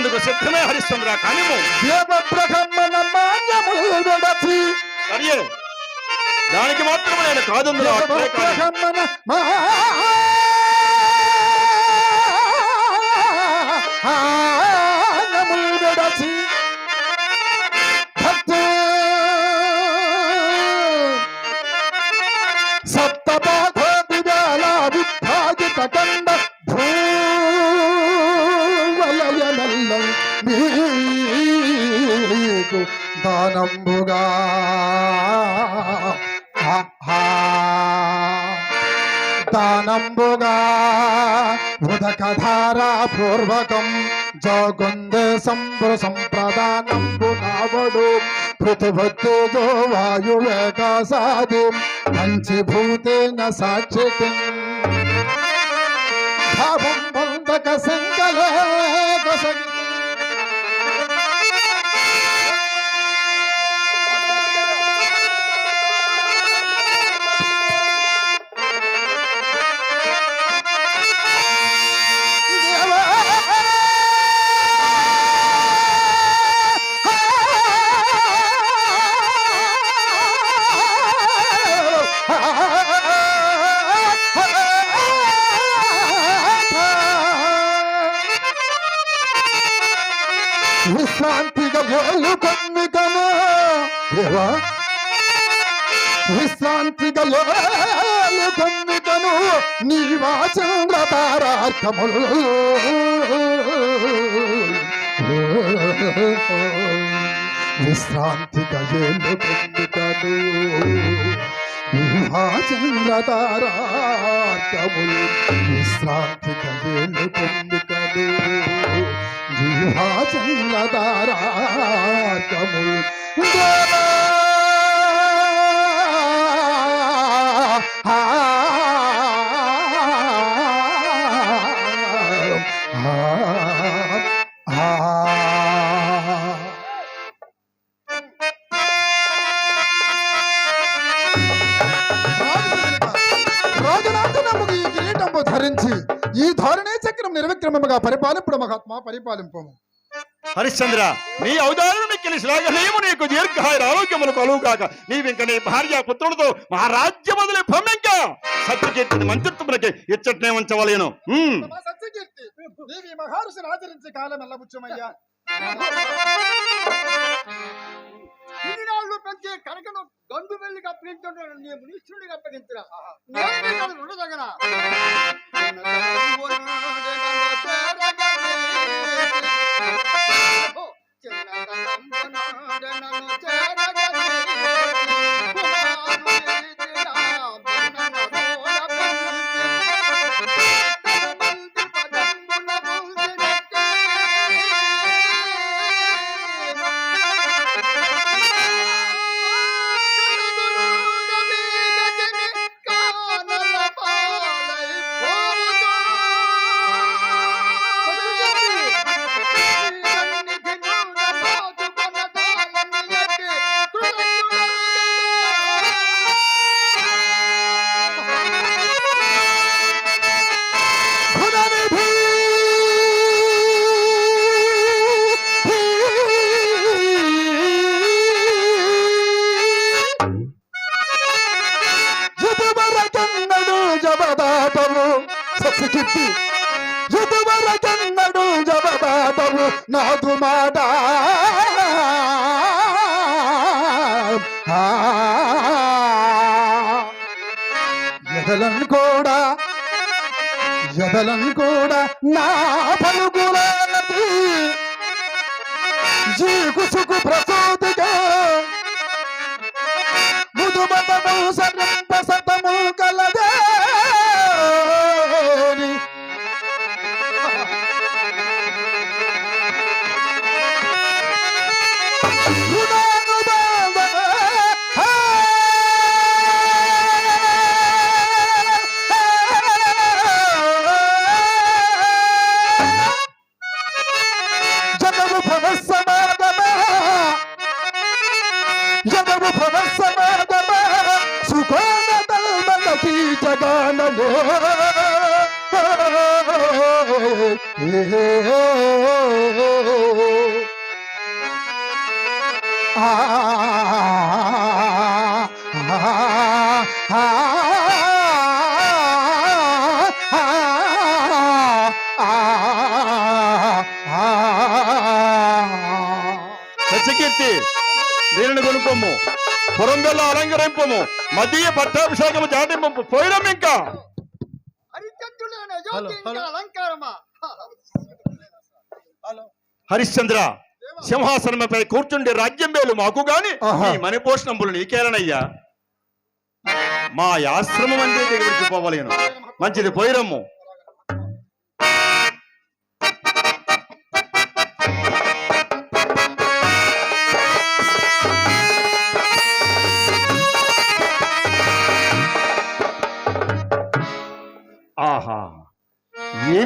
అందుకు సిద్ధమే హరిశ్చంద్ర కానిము సరియే దానికి మాత్రమే నేను కాదు. బ్రహ్మణ మాన్యములు విడచి భక్తి సప్తపాథోపి దానంబుగా దానంబుగా ఉదకధారా పూర్వకం జోగుందే సంప్ర సంప్రదానంబు నావడు. పృథువత్తేజో వాయువేకాసాది పంచభూతేన సాక్షికి భావం పొందక సంకలే కొసగి విశ్రాంతిగా ఏళ్ళు కన్నికను దేవా విశ్రాంతిగా ఏళ్ళు కన్నికను నీవా చంద్ర తారార్థములు. విశ్రాంతిగా ఏళ్ళు కన్నికను నీవా చంద్ర తారార్థములు. విశ్రాంతిగా ఏళ్ళు కన్నికను జీవా చంద్రదారాకముల్ దేవా ఆ, ఆ, ఆ. రాజనాథనముగు ఈ కిరీటంబు ధరించి ఈ ధోరణే చక్రం నిర్విక్రమముగా పరిపాలింపుడు మహాత్మా పరిపాలింపము హరిశ్చంద్ర నీ అవతారం మిక్కిలి శ్లాఘనీయము నీకు దీర్ఘాయుర ఆరోగ్యములు కలుగు కాక నీవింక నీ భార్య పుత్రులతో మహారాజ్య మొదలు పొమ్మింక సత్యకీర్తిని మంత్రిత్వములకి ఇచ్చట్నే ఉంచవలేను. సత్యకీర్తి నీవి మహర్షిని ఆచరించి కాలం ఎల్లబుచ్చమయ్యా ఇన్ని నాళ్ళు పెంచే కనకను వెళ్ళి అప్పగించుంటాను నేను ఇక్కడ ఉండదగనా భువనిధి సత్యకీర్తి ఎదువరకన్నడు జవబాబు నాదు మాట ఎదలను కూడా ఎదలను కూడా నా పలుగులనతి జీకుసుకు ప్రసూతిగా ముదుమతము జగము ఫలసమాగమ సుఖాన దల్మలకి జగాననే ఆ చచ్చకీర్తి దీనిని కొనుక్కోము పురంబెల్ల అలంకరింపము మదీయ పట్టాభిషేకము జాటింపు పోయినాం ఇంకా. హరిశ్చంద్ర సింహాసనముపై కూర్చుండే రాజ్యం మేలు మాకు గాని మణిపోషణంబులు నీకేలనయ్యా. మా ఆశ్రమం అంటే దిగబడికి పోవలేను. మంచిది పోయిరమ్ము.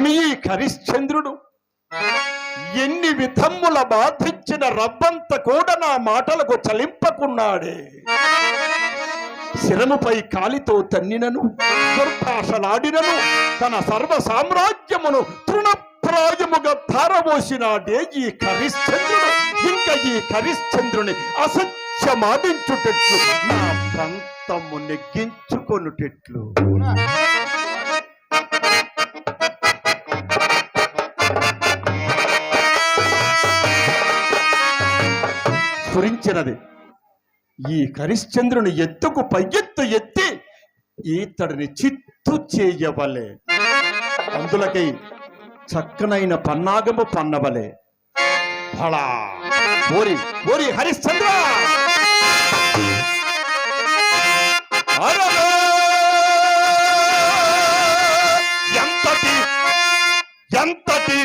ఏమి ఈ కరిశ్చంద్రుడు ఎన్ని విధముల బాధించిన రవ్వంత కూడా నా మాటలకు చలింపకున్నాడే. శిరముపై కాలితో తన్నినను దుర్భాషలాడినను తన సర్వ సామ్రాజ్యమును తృణప్రాయముగా ధారబోసినాడే ఈ కరిశ్చంద్రుడు ఇంకా ఈ కరిశ్చంద్రుని అసత్యమాడించుటట్లు నా పంతము నెగ్గించుకొనుటెట్లు. స్ఫురించినది. ఈ కరిశ్చంద్రుని ఎత్తుకు పైఎత్తు ఎత్తి ఈతడిని చిత్తు చేయవలే. అందులకై చక్కనైన పన్నాగము పన్నవలే. ఫళా! ఓరి ఓరి హరిశ్చంద్ర! ఎంతటి ఎంతటి